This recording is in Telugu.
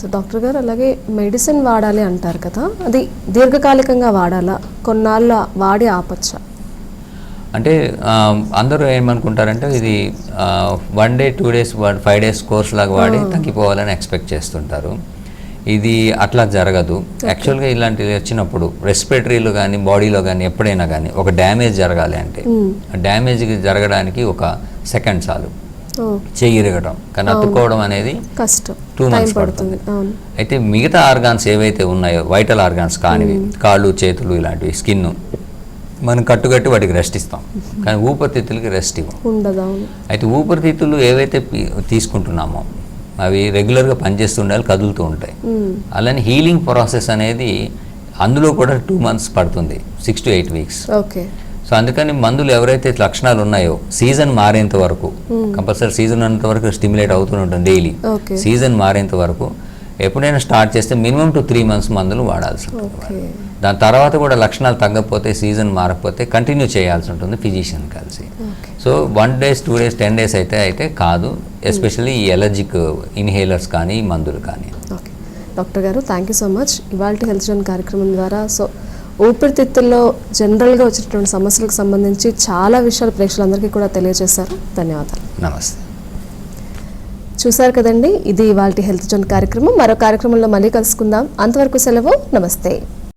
సో డాక్టర్ గారు అలాగే మెడిసిన్ వాడాలి అంటారు కదా అది దీర్ఘకాలికంగా వాడాలా? కొన్నాళ్ళ వాడి ఆపచ్చా? అంటే అందరూ ఏమనుకుంటారంటే ఇది one day two days five days course లాగా వాడి తగ్గిపోవాలని ఎక్స్పెక్ట్ చేస్తుంటారు. ఇది అట్లా జరగదు. యాక్చువల్గా ఇలాంటివి వచ్చినప్పుడు రెస్పిరేటరీలో కానీ బాడీలో కానీ ఎప్పుడైనా కానీ ఒక డ్యామేజ్ జరగాలి అంటే డ్యామేజ్ జరగడానికి ఒక సెకండ్ చాలు. ఇరగడం కానీ అతుక్కోవడం అనేది కష్టం. టూ మంత్స్ పడుతుంది. అయితే మిగతా ఆర్గాన్స్ ఏవైతే ఉన్నాయో వైటల్ ఆర్గాన్స్ కానివి కాళ్ళు చేతులు ఇలాంటివి స్కిన్ మనం కట్టుకట్టి వాటికి రెస్ట్ ఇస్తాం. కానీ ఊపిరితిత్తులకి రెస్ట్ ఇవ్వం. అయితే ఊపిరితిత్తులు ఏవైతే తీసుకుంటున్నామో అవి రెగ్యులర్గా పనిచేస్తుండాలి కదులుతూ ఉంటాయి. అలానే హీలింగ్ ప్రాసెస్ అనేది అందులో కూడా టూ మంత్స్ పడుతుంది six to eight weeks. Okay. So అందుకని మందులు ఎవరైతే లక్షణాలు ఉన్నాయో సీజన్ మారేంత వరకు కంపల్సరీ సీజన్ అంత వరకు స్టిమ్యులేట్ అవుతూనే ఉంటుంది డైలీ. సీజన్ మారేంత వరకు ఎప్పుడైనా స్టార్ట్ చేస్తే మినిమం టు త్రీ మంత్స్ మందులు వాడాల్సి ఉంటుంది దాని తర్వాత కూడా లక్షణాలు తగ్గకపోతే సీజన్ మారకపోతే కంటిన్యూ చేయాల్సి ఉంటుంది ఫిజిషియన్ కలిసి. So one days two days ten days అయితే అయితే కాదు. ఎస్పెషల్లీ ఈ ఎలర్జిక్ ఇన్హేలర్స్ కానీ మందులు కానీ. డాక్టర్ గారు థ్యాంక్ యూ సో మచ్ ఇవాళ హెల్త్ జోన్ కార్యక్రమం ద్వారా సో ఊపిరితిత్తుల్లో జనరల్గా వచ్చేటటువంటి సమస్యలకు సంబంధించి చాలా విషయాలు ప్రేక్షకులందరికీ కూడా తెలియజేశారు. ధన్యవాదాలు. నమస్తే. చూశారు కదండి ఇది ఇవాళ హెల్త్ జోన్ కార్యక్రమం. మరో కార్యక్రమంలో మళ్ళీ కలుసుకుందాం. అంతవరకు సెలవు. నమస్తే.